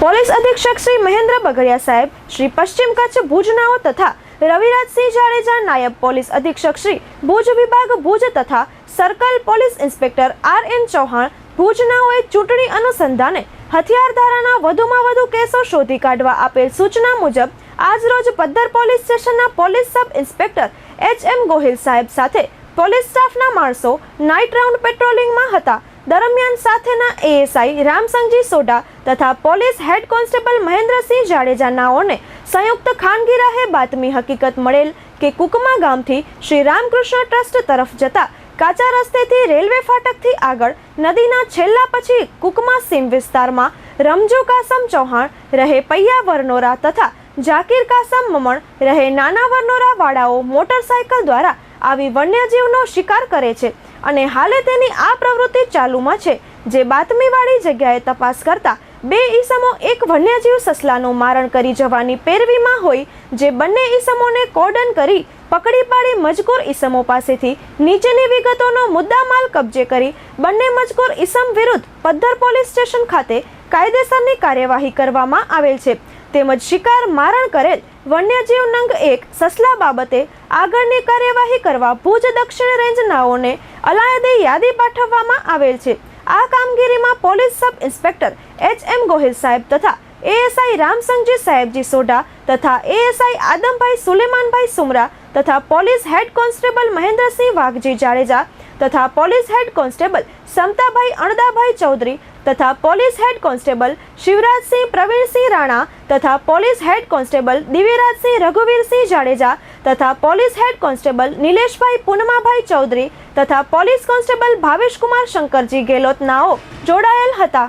Police અધિક્ષક શ્રી મહેન્દ્ર બગડિયા સાહેબ, શ્રી પશ્ચિમ કચ્છ ભુજનાઓ તથા રવિરાજસિંહ જાડેજા નાયબ પોલીસ અધિક્ષક શ્રી ભુજ વિભાગ ભુજ તથા circle police inspector R N Chauhan ભુજનાઓએ ચૂંટણી અનુસંધાને હથિયાર ધારાના વધુમાં વધુ કેસો શોધી કાઢવા આપેલ સૂચના મુજબ આજરોજ પદ્ધર પોલીસ સ્ટેશનના police sub inspector H M Gohil સાહેબ સાથે પોલીસ સ્ટાફના માણસો નાઇટ રાઉન્ડ પેટ્રોલિંગમાં હતા. દરમિયાન સાથેના એએસઆઈ રામસંગજી સોઢા તથા પોલીસ હેડ કોન્સ્ટેબલ મહેન્દ્રસિંહ જાડેજાનાઓને સંયુક્ત ખાનગી રાહે બાતમી હકીકત મળેલ કે કુકમા ગામથી શ્રી રામકૃષ્ણ ટ્રસ્ટ તરફ જતા કાચા રસ્તેથી રેલવે ફાટકથી આગળ નદીના છેલ્લા પછી કુકમા સીમ વિસ્તારમાં રમજુ કાસમ ચૌહાણ, રહે પૈયા વરનોરા તથા જાકીર કાસમ મમણ, રહે નાના વરનોરા વાળાઓ મોટરસાયકલ દ્વારા આવી વન્યજીવનો શિકાર કરે છે. અને હાલે તેની આ પ્રવૃત્તિ ચાલુમાં છે. જે બાતમીવાળી જગ્યાએ તપાસ કરતા બે ઈસમો એક વન્યજીવ સસલાનું મારણ કરી જવાની પેરવીમાં હોય, જે બંને ઈસમોને કોર્ડન કરી પકડી પાડી મજકૂર ઈસમો પાસેથી નીચેની વિગતોનો મુદ્દામાલ કબજે કરી બંને મજકૂર ઈસમ વિરુદ્ધ પદ્ધર પોલીસ સ્ટેશન ખાતે કાયદેસરની કાર્યવાહી કરવામાં આવેલ છે. તેમજ શિકાર મારણ કરેલ વન્યજીવ નંગ એક સસલા બાબતે આગળની કાર્યવાહી કરવા ભુજ દક્ષિણ રેન્જનાઓને અલાયદી યાદી પાઠવવામાં આવેલ છે. આ કામગીરીમાં police sub inspector H M Gohil સાહેબ તથા એએસઆઈ રામસંગજી સાહેબજી સોઢા તથા એએસઆઈ આદમભાઈ સુલેમાનભાઈ સુમરા તથા police head constable Mahendrasinh Vaghji Jadeja તથા police head constable Samtabhai Andabhai Chaudhary તથા police head constable Shivrajsinh Pravirsinh Rana તથા police head constable Divyarajsinh, Raghuvirsinh Jadeja તથા police head constable Nileshbhai Punamabhai Chaudhary તથા police constable Bhaveshkumar Shankarji Gelot નાઓ જોડાયેલ હતા.